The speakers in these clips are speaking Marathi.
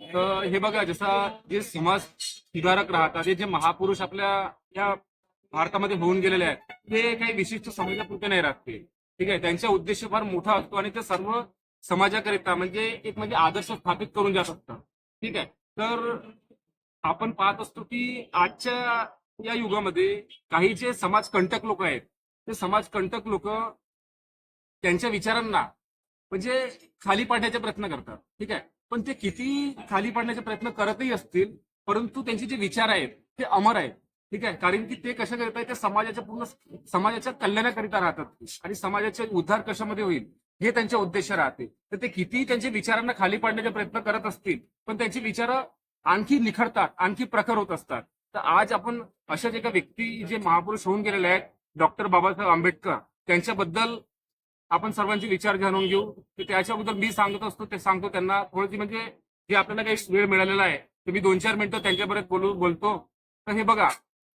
तर हे बघा जसं जे समाज सुधारक राहतात जे महापुरुष आपल्या या भारतामध्ये होऊन गेलेले आहेत ते काही विशिष्ट समाजापुरते नाही राहते ठीक आहे? त्यांचा उद्देश फार मोठा असतो आणि ते सर्व समाजाकरिता म्हणजे एक म्हणजे आदर्श स्थापित करून जात असतात. ठीक आहे? तर आपण पाहत असतो की आजच्या या युगामध्ये काही जे समाज कंटक लोक आहेत ते समाज कंटक लोक त्यांच्या विचारांना म्हणजे खाली पाडण्याचा प्रयत्न करतात. ठीक आहे? पण ते किती खाली पाडण्याचा प्रयत्न करतही असतील परंतु त्यांचे जे विचार आहेत ते अमर आहेत. ठीक आहे? कारण की ते कशा करत आहेत ते समाजाच्या पूर्ण समाजाच्या कल्याणाकरिता राहतात आणि समाजाचे उद्धार कशामध्ये होईल हे त्यांचे उद्देश राहते. तर ते कितीही त्यांच्या विचारांना खाली पाडण्याचा प्रयत्न करत असतील पण त्यांची विचार आणखी निखरतात आणखी प्रखर होत असतात. तर आज आपण अशाच एका व्यक्ती जे महापुरुष होऊन गेलेले आहेत डॉक्टर बाबासाहेब आंबेडकर त्यांच्याबद्दल आपण सर्वांचे विचार जाणून घेऊ. की त्याच्याबद्दल मी सांगत असतो ते सांगतो त्यांना थोडीशी म्हणजे जे आपल्याला काही वेळ मिळालेला आहे मी दोन चार मिनिटं त्यांच्याबरोबर बोलू बोलतो. तर हे बघा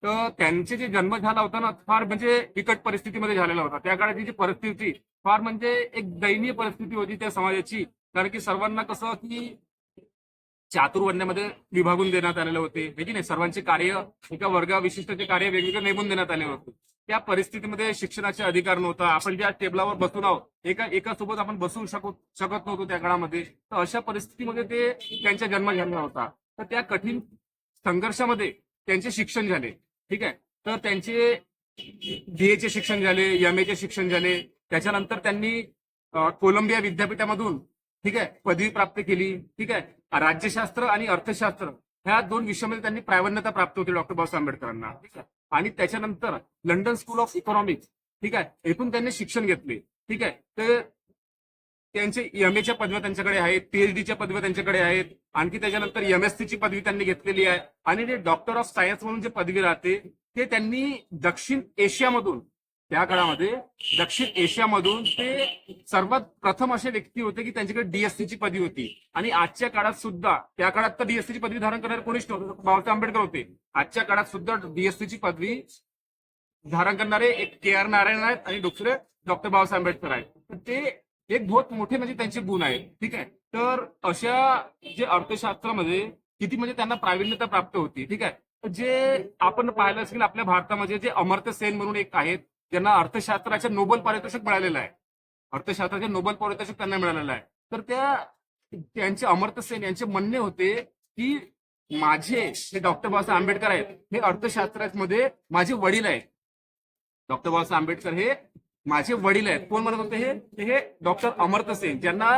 तर त्यांचे जे जन्म झाला होता ना फार म्हणजे बिकट परिस्थितीमध्ये झालेला होता. त्या काळाची जी परिस्थिती फार म्हणजे एक दयनीय परिस्थिती होती त्या समाजाची. कारण की सर्वांना कसं की चातुर्वण्यामध्ये विभागून देण्यात आलेले होते. हे की नाही सर्वांचे कार्य एका वर्गा विशिष्टचे कार्य वेगवेगळे नेमून देण्यात आले होते. त्या परिस्थितीमध्ये शिक्षणाचे अधिकार नव्हता. आपण ज्या टेबलावर बसून आहोत एका एका सोबत आपण बसू शकत शकत नव्हतो त्या काळामध्ये. तर अशा परिस्थितीमध्ये ते त्यांचा जन्म झाला होता. तर त्या कठीण संघर्षामध्ये त्यांचे शिक्षण झाले. ठीक आहे? तर त्यांचे बीएचे शिक्षण झाले एम चे शिक्षण झाले. त्याच्यानंतर त्यांनी कोलंबिया विद्यापीठामधून ठीक आहे पदवी प्राप्त केली. ठीक आहे? राज्यशास्त्र आणि अर्थशास्त्र ह्या दोन विषयामध्ये त्यांनी प्रावीण्यता प्राप्त होती डॉक्टर बाबासाहेब आंबेडकरांना. आणि त्याच्यानंतर लंडन स्कूल ऑफ इकॉनॉमिक्स ठीक आहे एकूण त्यांनी शिक्षण घेतले ठीक आहे. तर त्यांचे एम एच्या पदव्या त्यांच्याकडे आहेत पीएचडीच्या पदव्या त्यांच्याकडे आहेत आणखी त्याच्यानंतर एम एस ची पदवी त्यांनी घेतलेली आहे. आणि ते डॉक्टर ऑफ सायन्स म्हणून जे पदवी राहते ते त्यांनी दक्षिण एशियामधून त्या काळामध्ये दक्षिण एशियामधून ते सर्वात प्रथम असे व्यक्ती होते की त्यांच्याकडे डीएससी ची पदवी होती. आणि आजच्या काळात सुद्धा त्या काळात तर डीएससी ची पदवी धारण करणारे कोणीच नव्हते बाबासाहेब आंबेडकर होते. आजच्या काळात सुद्धा डीएससी ची पदवी धारण करणारे एक के आर नारायण आहेत आणि दुसरे डॉक्टर बाबासाहेब आंबेडकर आहेत. ते एक बहुत मोठे म्हणजे त्यांचे गुण आहेत. ठीक आहे? तर अशा जे अर्थशास्त्रामध्ये किती म्हणजे त्यांना प्रावीण्यता प्राप्त होती. ठीक आहे? जे आपण पाहिलं असेल आपल्या भारतामध्ये जे अमर्त्य सेन म्हणून एक आहेत ज्यांना अर्थशास्त्राच्या नोबल पारितोषिक मिळालेलं आहे. अर्थशास्त्राचे नोबल पारितोषिक त्यांना मिळालेलं आहे. तर त्या त्यांचे अमर्त्य सेन यांचे म्हणणे होते की माझे हे डॉक्टर बाबासाहेब आंबेडकर आहेत हे अर्थशास्त्रामध्ये माझे वडील आहेत. डॉक्टर बाबासाहेब आंबेडकर हे माझे वडील आहेत. कोण म्हणत होते हे? हे डॉक्टर अमर्त्य सेन ज्यांना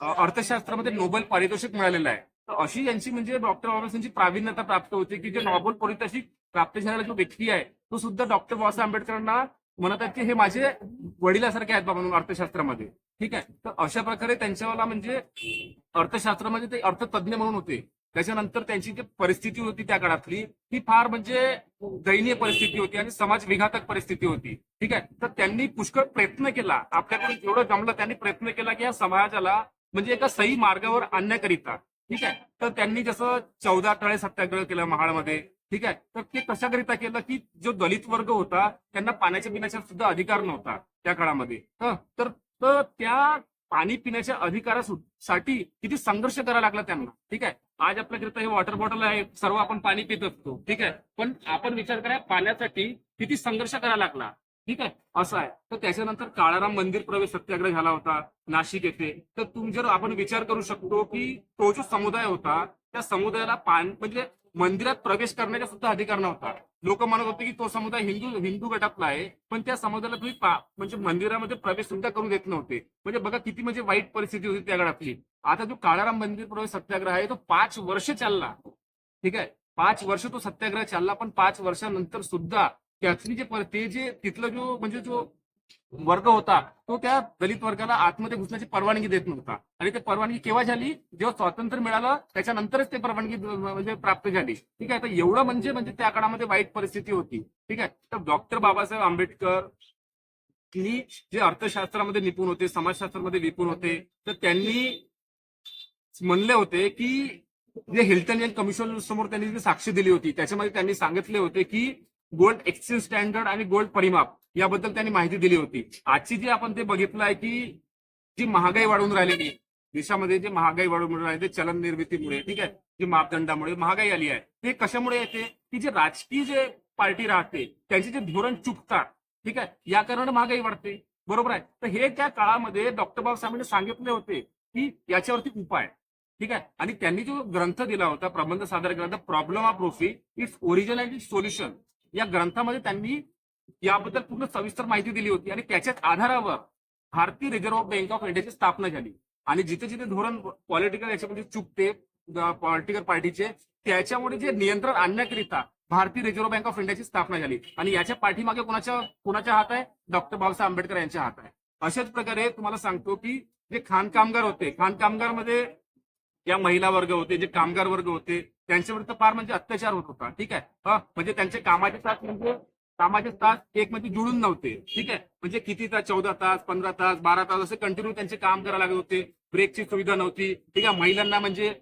अर्थशास्त्रामध्ये नोबेल पारितोषिक मिळालेलं आहे. तर अशी यांची म्हणजे डॉक्टर बाबासाहेबांची प्रावीण्यता प्राप्त होते की जे नोबेल पारितोषिक प्राप्त झालेला जो व्यक्ती आहे तो सुद्धा डॉक्टर बाबासाहेब आंबेडकरांना म्हणत आहेत की हे माझे वडिलासारखे आहेत बाबा म्हणून अर्थशास्त्रामध्ये. ठीक आहे? तर अशा प्रकारे त्यांच्यावाला म्हणजे अर्थशास्त्रामध्ये ते अर्थतज्ञ म्हणून होते. त्याच्यानंतर त्यांची जी परिस्थिती होती त्या काळातली ती फार म्हणजे दयनीय परिस्थिती होती आणि समाज विघातक परिस्थिती होती. ठीक आहे? तर त्यांनी पुष्कळ प्रयत्न केला. आपल्याकडून जेवढं जमलं त्यांनी प्रयत्न केला की या समाजाला म्हणजे एका सही मार्गावर आणण्याकरिता. ठीक आहे? तर त्यांनी जसं चौदा तळे सत्याग्रह केला महाडमध्ये ठीक आहे? तर ते कशाकरिता केलं की जो दलित वर्ग होता त्यांना पाण्याच्या पिण्याचा सुद्धा अधिकार नव्हता त्या काळामध्ये. तर त्या पाणी पिण्याच्या अधिकारासाठी किती संघर्ष करावा लागला त्यांना. ठीक आहे? आज आपल्याकरिता हे वॉटर बॉटल आहे सर्व आपण पाणी पित असतो. ठीक आहे? पण आपण विचार करा पाण्यासाठी किती संघर्ष करावा लागला. ठीक आहे? असं आहे. तर त्याच्यानंतर काळाराम मंदिर प्रवेश सत्याग्रह झाला होता नाशिक येथे. तर तुम्ही जर आपण विचार करू शकतो की तो जो समुदाय होता त्या समुदायाला पाणी म्हणजे मंदिरात प्रवेश करण्याचा सुद्धा अधिकार नव्हता. लोक म्हणत होते की तो समुदाय हिंदू हिंदू गटातला आहे पण त्या समुदायाला तुम्ही म्हणजे मंदिरामध्ये प्रवेश सुद्धा करू देत नव्हते. म्हणजे बघा किती म्हणजे वाईट परिस्थिती होती त्या गटातली. आता जो काळाराम मंदिर प्रवेश सत्याग्रह आहे तो पाच वर्ष चालला. ठीक आहे? पाच वर्ष तो सत्याग्रह चालला पण पाच वर्षानंतर सुद्धा त्यातली जे ते जे तिथलं जो म्हणजे जो वर्ग होता तो त्या दलित वर्गाला आतमध्ये घुसण्याची परवानगी देत नव्हता. आणि ते परवानगी केव्हा झाली? जेव्हा स्वातंत्र्य मिळालं त्याच्यानंतरच ते परवानगी म्हणजे प्राप्त झाली. ठीक आहे तर एवढं म्हणजे म्हणजे त्या काळामध्ये वाईट परिस्थिती होती. ठीक आहे तर डॉक्टर बाबासाहेब आंबेडकर ही जे अर्थशास्त्रामध्ये निपुण होते समाजशास्त्रामध्ये निपुण होते तर त्यांनी म्हणले होते की जे हिल्टन कमिशन समोर त्यांनी जी साक्ष दिली होती त्याच्यामध्ये त्यांनी सांगितले होते की गोल्ड एक्सचेंज स्टँडर्ड आणि गोल्ड परिमाप याबद्दल त्यांनी माहिती दिली होती. आजची जी आपण ते बघितलं आहे की जी महागाई वाढून राहिलेली आहे देशामध्ये जे महागाई वाढून राहिली ते चलन निर्मितीमुळे ठीक आहे? जी मापदंडामुळे महागाई आली आहे. हे कशामुळे येते? की जे राजकीय जे पार्टी राहते त्यांचे जे धोरण चुकतात ठीक आहे? या कारणाने महागाई वाढते. बरोबर आहे? तर हे त्या काळामध्ये डॉक्टर बाबासाहेबांनी सांगितले होते की याच्यावरती उपाय ठीक आहे? आणि त्यांनी जो ग्रंथ दिला होता प्रबंध सादर ग्रंथ प्रॉब्लेम ऑफ प्रोफी इट्स ओरिजिन अँड सोल्युशन. या ग्रंथामध्ये त्यांनी याबद्दल पूर्ण सविस्तर माहिती दिली होती आणि त्याच्याच आधारावर भारतीय रिझर्व्ह बँक ऑफ इंडियाची स्थापना झाली. आणि जिथे जिथे धोरण पॉलिटिकल याच्यामध्ये चुकते पॉलिटिकल पार्टीचे त्याच्यामुळे जे नियंत्रण आणण्याकरिता भारतीय रिझर्व्ह बँक ऑफ इंडियाची स्थापना झाली. आणि याच्या पाठीमागे कोणाच्या कोणाच्या हात आहे? डॉक्टर बाबासाहेब आंबेडकर यांच्या हात आहे. अशाच प्रकारे तुम्हाला सांगतो की जे खाण कामगार होते खाण कामगारमध्ये या महिला वर्ग होते जे कामगार वर्ग होते त्यांच्यावर फार म्हणजे अत्याचार होत होता. ठीक आहे? हा म्हणजे त्यांच्या कामाचे तास म्हणजे कामाचे तास एक म्हणजे जुळून नव्हते. ठीक आहे? म्हणजे किती तास? चौदा तास पंधरा तास बारा तास असे कंटिन्यू त्यांचे काम करायला लागत होते. ब्रेकची सुविधा नव्हती. ठीक आहे? महिलांना म्हणजे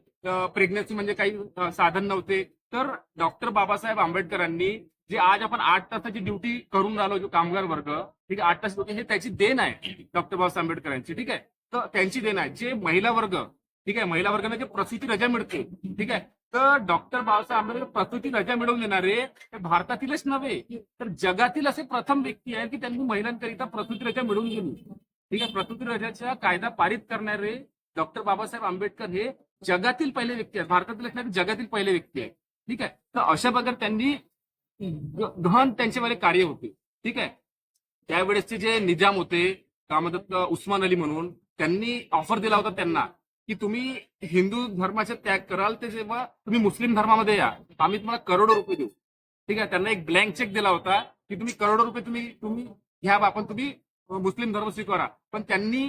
प्रेग्नन्सी म्हणजे काही साधन नव्हते. तर डॉक्टर बाबासाहेब आंबेडकरांनी जे आज आपण आठ तासाची ड्युटी करून राहिलो जो कामगार वर्ग ठीक आहे? आठ तास ड्युटी हे त्याची देण आहे डॉक्टर बाबासाहेब आंबेडकरांची. ठीक आहे? तर त्यांची देण आहे. जे महिला वर्ग ठीक आहे? महिला वर्गाने जे प्रसूती रजा मिळते ठीक आहे? तर डॉक्टर बाबासाहेब आंबेडकर प्रसूती रजा मिळवून देणारे हे भारतातीलच नव्हे तर जगातील असे प्रथम व्यक्ती आहेत की त्यांनी महिलांकरिता प्रसूती रजा मिळवून दिली. ठीक आहे प्रसूती रजाचा कायदा पारित करणारे डॉक्टर बाबासाहेब आंबेडकर हे जगातील पहिले व्यक्ती आहेत भारतातील असणारे जगातील पहिले व्यक्ती आहेत. ठीक आहे तर अशा प्रकारे त्यांनी गहन त्यांच्यामध्ये कार्य होते. ठीक आहे त्यावेळेसचे जे निजाम होते का म्हणतात उस्मान अली म्हणून त्यांनी ऑफर दिला होता त्यांना. की तुम्ही हिंदू धर्माचे त्याग कराल ते जेव्हा तुम्ही मुस्लिम धर्मामध्ये या आम्ही तुम्हाला करोडो रुपये देऊ. ठीक आहे? त्यांना एक ब्लँक चेक दिला होता की तुम्ही करोडो रुपये तुम्ही तुम्ही घ्या आपण तुम्ही मुस्लिम धर्म स्वीकारा. पण त्यांनी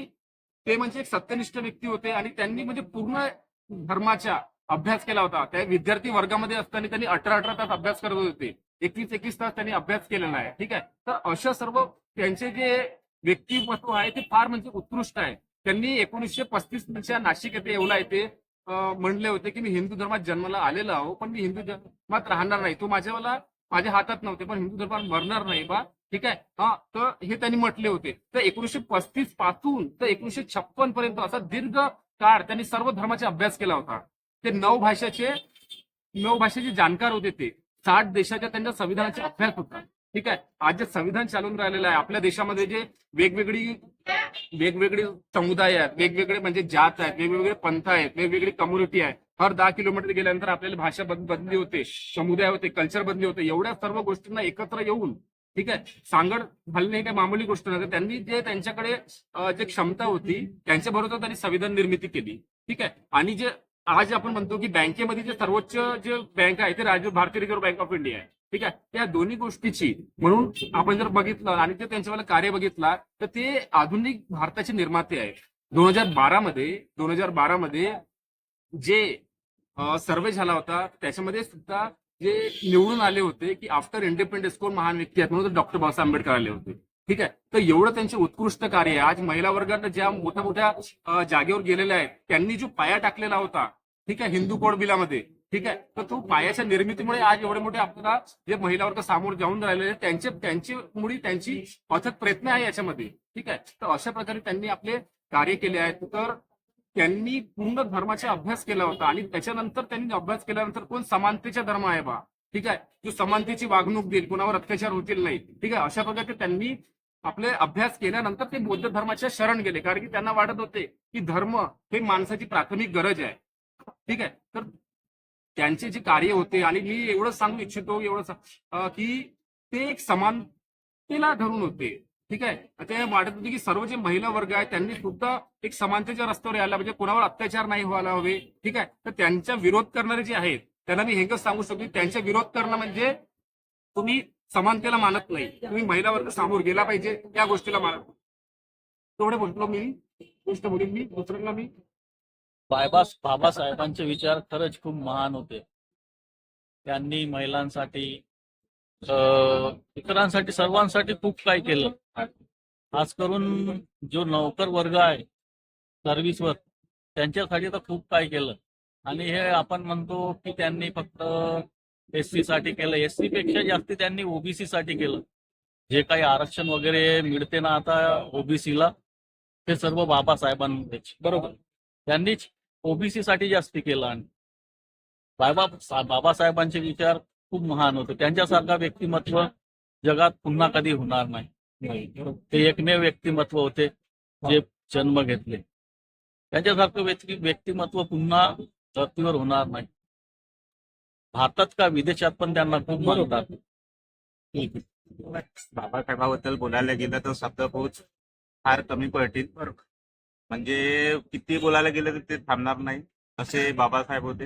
ते म्हणजे एक सत्यनिष्ठ व्यक्ती होते आणि त्यांनी म्हणजे पूर्ण धर्माचा अभ्यास केला होता. त्या विद्यार्थी वर्गामध्ये असताना त्यांनी अठरा अठरा तास अभ्यास करत होते. एकवीस एकवीस तास त्यांनी अभ्यास केलेला आहे. ठीक आहे? तर अशा सर्व त्यांचे जे व्यक्तिमत्व आहे ते फार म्हणजे उत्कृष्ट आहे. त्यांनी एकोणीसशे पस्तीस च्या नाशिक येथे येवला येथे म्हणले होते की मी हिंदू धर्मात जन्माला आलेलो आहो पण मी हिंदू धर्मात राहणार नाही. तो माझ्यावाला माझ्या हातात नव्हते पण हिंदू धर्मात मरणार नाही बा. ठीक आहे? हा तर हे त्यांनी म्हटले होते. तर एकोणीसशे पस्तीसपासून तर एकोणीसशे छप्पन पर्यंत असा दीर्घ काळ त्यांनी सर्व धर्माचा अभ्यास केला होता. ते नऊ भाषेचे नऊ भाषेचे जाणकार होते ते. साठ देशाच्या त्यांच्या संविधानाचा अभ्यास होता. ठीक आहे. आज जे संविधान चालून राहिलेलं आहे आपल्या देशामध्ये जे वेगवेगळी वेगवेगळे समुदाय आहेत वेगवेगळे म्हणजे जात आहेत वेगवेगळे पंथ आहेत वेगवेगळी कम्युनिटी आहे. हर दहा किलोमीटर गेल्यानंतर आपल्याला भाषा बदली होते समुदाय होते कल्चर बदली होते. एवढ्या सर्व गोष्टींना एकत्र येऊन ठीक आहे सांगड घालणे ही काही मामूली गोष्ट नव्हती त्यांनी जे त्यांच्याकडे जे क्षमता होती त्यांच्या बरोबर त्यांनी संविधान निर्मिती केली. ठीक आहे. आणि जे आज आपण म्हणतो की बँकेमध्ये जे सर्वोच्च जे बँक आहे ते राज्य भारतीय रिझर्व्ह बँक ऑफ इंडिया आहे. ठीक आहे? त्या दोन्ही गोष्टीची म्हणून आपण जर बघितलं आणि ते त्यांच्यावाला कार्य बघितला तर ते आधुनिक भारताचे निर्माते आहेत. दोन हजार बारा मध्ये दोन हजार बारा मध्ये जे सर्वे झाला होता त्याच्यामध्ये सुद्धा जे निवडून आले होते की आफ्टर इंडिपेंडन्स कोण महान व्यक्ती आहेत म्हणून डॉक्टर बाबासाहेब आंबेडकर आले होते. ठीक आहे? तर एवढं त्यांचे उत्कृष्ट कार्य आहे. आज महिला वर्गानं ज्या मोठ्या मोठ्या जागेवर गेलेल्या आहेत त्यांनी जो पाया टाकलेला होता ठीक आहे? हिंदू कोड बिलामध्ये ठीक आहे? तर तो पायाच्या निर्मितीमुळे आज एवढे मोठे आपल्याला जे महिला वर्ग सामोर जाऊन राहिले त्यांचे त्यांची मुळी त्यांची अथक प्रयत्न आहे याच्यामध्ये. ठीक आहे? तर अशा प्रकारे त्यांनी आपले कार्य केले आहेत. तर त्यांनी पूर्ण धर्माचा अभ्यास केला होता आणि त्याच्यानंतर त्यांनी अभ्यास केल्यानंतर कोण समानतेचा धर्म आहे बा? ठीक आहे? जो समानतेची वागणूक देईल कोणावर अत्याचार होतील नाही. ठीक आहे? अशा प्रकारे त्यांनी आपले अभ्यास केल्यानंतर ते बौद्ध धर्माच्या शरण गेले. कारण की त्यांना वाटत होते की धर्म हे माणसाची प्राथमिक गरज आहे. ठीक आहे? तर त्यांचे जे कार्य होते आणि मी एवढं सांगू इच्छितो एवढं की ते एक समानतेला धरून होते. ठीक आहे? ते वाटत होते की सर्व जे महिला वर्ग आहे त्यांनी सुद्धा एक समानतेच्या रस्त्यावर यायला म्हणजे कोणावर अत्याचार नाही व्हायला हवे. ठीक आहे? तर त्यांचा विरोध करणारे जे आहेत त्यांना मी हेच सांगू शकतो त्यांच्या त्यांचा विरोध करणं म्हणजे तुम्ही समानतेला मानत नाही. तुम्ही महिला वर्ग समोर गेला पाहिजे त्या गोष्टीला मानत तेवढे बोलतो मी. गोष्ट बोलीन मी. दुसऱ्यांना मी बायबा बाबासाहेबांचे विचार खरंच खूप महान होते. त्यांनी महिलांसाठी इतरांसाठी सर्वांसाठी खूप काही केलं. खास करून जो नौकर वर्ग आहे सर्व्हिसवर त्यांच्यासाठी तर खूप काही केलं. आणि हे आपण म्हणतो की त्यांनी फक्त एससी साठी केलं. एससी पेक्षा जास्त त्यांनी ओबीसी साठी केलं. जे काही आरक्षण वगैरे मिळते ना आता ओबीसीला ते सर्व बाबासाहेबांनीच बरोबर? त्यांनीच ओबीसी साठी जास्ती केलं आणि. बाबा सा- बाबासाहेबांचे विचार खूप महान होते. त्यांच्यासारखा व्यक्तिमत्व जगात पुन्हा कधी होणार नाही. नाही. ते एकमेव व्यक्तिमत्व होते जे जन्म घेतले. त्यांच्यासारखं व्यक्ती व्यक्तिमत्व पुन्हा धर्तीवर होणार नाही. भारतात का विदेशात पण त्यांना खूप मानतात. बाबासाहेबाबद्दल बोलायला गेलं तर शब्दकोश फार कमी पडतील. म्हणजे किती बोलायला गेलं तर ते थांबणार नाही असे बाबासाहेब होते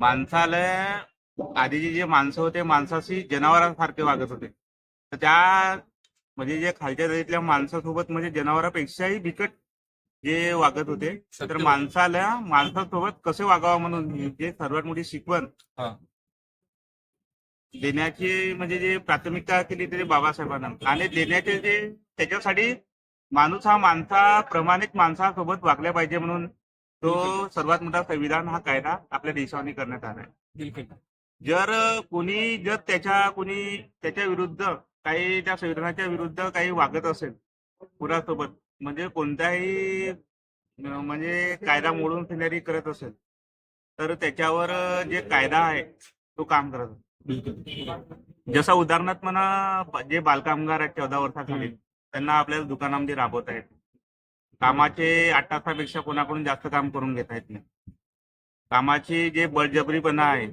माणसाला आधीचे जे माणसं होते माणसाशी जनावरांसारखे वागत होते तर त्या म्हणजे जे खालच्या जातीतल्या माणसासोबत म्हणजे जनावरांपेक्षाही बिकट जे वागत होते तर. माणसाला माणसासोबत कसं वागावं म्हणून जे सर्वात मोठी शिकवण हा. देण्याची म्हणजे जे प्राथमिकता केली तरी बाबासाहेबांना आणि देण्याचे जे त्याच्यासाठी माणूस हा माणसाप्रमाणेच माणसासोबत वागल्या पाहिजे म्हणून तो सर्वात मोठा संविधान हा कायदा आपल्या देशावर करण्यात आला आहे जर कोणी जर त्याच्या कोणी त्याच्या विरुद्ध काही त्या संविधानाच्या विरुद्ध काही वागत असेल पुरासोबत म्हणजे कोणताही म्हणजे कायदा मोडून फिरणारी करत असेल तर त्याच्यावर जे कायदा आहे तो काम करत. जसं उदाहरणार्थ म्हणा जे बालकामगार आहेत चौदा वर्षाखाली त्यांना आपल्याला दुकानामध्ये राबवता येत कामाचे आठ तासापेक्षा कोणाकडून जास्त काम करून घेता येत नाही. कामाची जे बळजबरीपणा आहे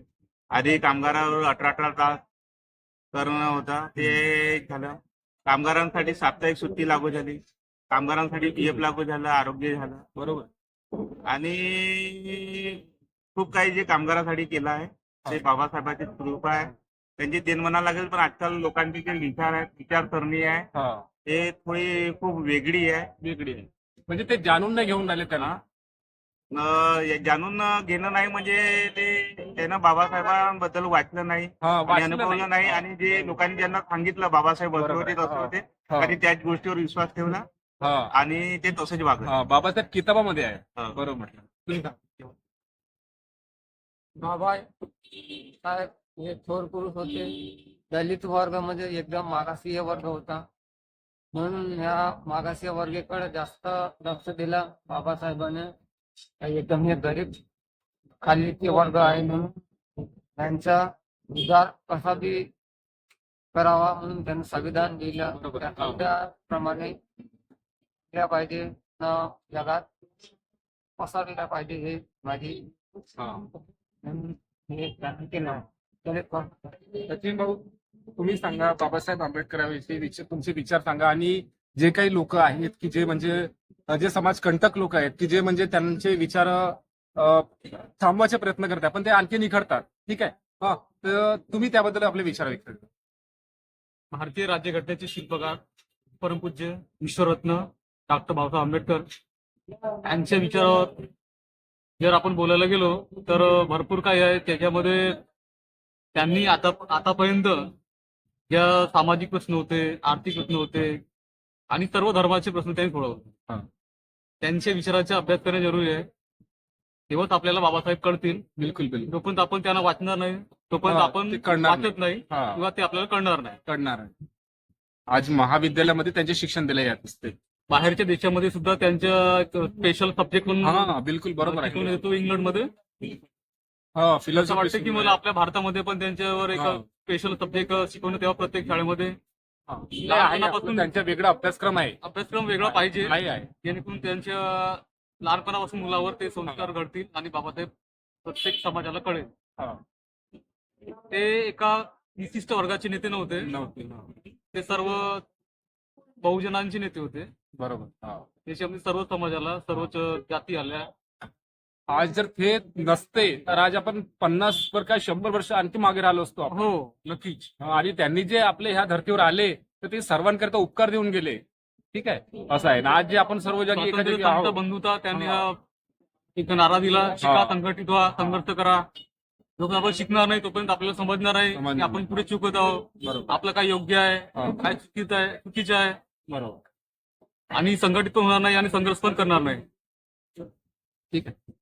आधी कामगारावर अठरा अठरा तास करणं होता ते झालं. कामगारांसाठी साप्ताहिक सुट्टी लागू झाली. कामगारांसाठी पी एफ लागू झालं आरोग्य झालं बरोबर. आणि खूप काही जे कामगारांसाठी केलं आहे ते बाबासाहेबांची कृपा आहे. त्यांची देण म्हणायला लागेल पण आजकाल लोकांचे जे विचार आहेत विचारसरणी आहे हा. ते थोडी खूप वेगळी आहे. वेगळी आहे. म्हणजे ते जाणून नाही घेऊन आले त्यांना? अं, जाणून घेणं नाही म्हणजे ते त्यानं बाबासाहेबांबद्दल वाचलं नाही हा आणि वाचलं अनुभवलं नाही. आणि जे लोकांनी ज्यांना सांगितलं बाबासाहेब असं बरोबर होते आहे. तसं होते हा, आणि त्याच गोष्टीवर विश्वास ठेवला हा, आणि ते तसंच वागले. हा, बाबासाहेब किताबामध्ये आहे. हा. बरोबर. म्हटलं तुम्ही सांगा. बाबा साहेब हे थोर पुरुष होते. दलित वर्गामध्ये एकदम मागासीय वर्ग होता. म्हणून ह्या मागासीय वर्गाकडे जास्त लक्ष दिलं बाबासाहेबांनी. एकदम हे गरीब खालीचे वर्ग आहे म्हणून त्यांचा उद्धार कसा बी करावा म्हणून त्यांनी संविधान दिलं. बरोबर. त्या कायद्याप्रमाणे केल्या पाहिजे. न जगात पसरल्या पाहिजे हे माझी हा. केलं. वर्ग सचिन भाऊ तुम्ही सांगा बाबासाहेब आंबेडकरांविषयी तुमचे विचार सांगा. आणि जे काही लोक आहेत की जे म्हणजे जे समाज कंटक लोक आहेत की जे म्हणजे त्यांचे विचार थांबवायचे प्रयत्न करतात पण ते आणखी निखडतात. ठीक आहे? हा. तर तुम्ही त्याबद्दल आपले विचार व्यक्त करा. भारतीय राज्यघटनेचे शिल्पकार परमपूज्य विश्वरत्न डॉक्टर बाबासाहेब आंबेडकर यांच्या विचारावर जर आपण बोलायला गेलो तर भरपूर काही आहे. त्याच्यामध्ये त्यांनी आता आतापर्यंत ज्या सामाजिक प्रश्न होते आर्थिक प्रश्न होते आणि सर्व धर्माचे प्रश्न त्यांनी हा. सोडवले त्यांच्या विचाराचा अभ्यास करणे जरुरी आहे. तेव्हाच आपल्याला बाबासाहेब कळतील. बिलकुल बिलकुल. जोपर्यंत आपण त्यांना वाचणार नाही तोपर्यंत आपण नाही. वाचत नाही. किंवा ते आपल्याला कळणार नाही. कळणार आहे आज महाविद्यालयामध्ये त्यांचे शिक्षण दिले जात असते. बाहेरच्या देशामध्ये सुद्धा त्यांच्या स्पेशल सब्जेक्ट म्हणून बिलकुल बरोबर आहे. येतो इंग्लंडमध्ये. हा असं फिलॉसॉफी वाटतं की मला आपल्या भारतामध्ये पण त्यांच्यावर एक हा. स्पेशल सब्जेक्ट शिकवणं तेव्हा प्रत्येक शाळेमध्ये. लहानपणापासून त्यांचा वेगळा अभ्यासक्रम आहे. अभ्यासक्रम वेगळा पाहिजे. नाही आहे. जेणेकरून त्यांच्या लहानपणापासून मुलावर ते संस्कार घडतील आणि बाबासाहेब प्रत्येक समाजाला कळेल. हा. ते एका विशिष्ट वर्गाचे नेते नव्हते. नव्हते. ते सर्व बहुजनांचे नेते होते. बरोबर हा. त्याच्यामध्ये सर्व समाजाला सर्वच जाती आल्या. आज जर ते नसते तर आज आपण पन्नास वर काय शंभर वर्ष आणखी मागे राहिलो असतो आपण. हो. नक्कीच. आणि त्यांनी जे आपले ह्या धर्तीवर आले तर ते सर्वांकरता उपकार देऊन गेले. ठीक आहे? असं आहे. ना आज जे आपण सर्व जणी स्वातंत्र्य बंधुता त्यांनी हा. हा एक नारा दिला. शिका. संघटित व्हा संघर्ष करा. जोपर्यंत आपण शिकणार नाही तोपर्यंत आपल्याला समजणार आहे समजणार की आपण नाही. पुढे चुकत आहोत. बरोबर. आपलं काय योग्य आहे. काय चुकीचं आहे? चुकीचं आहे? बरोबर. आणि संघटित पण होणार नाही आणि संघर्ष पण करणार नाही. ठीक आहे.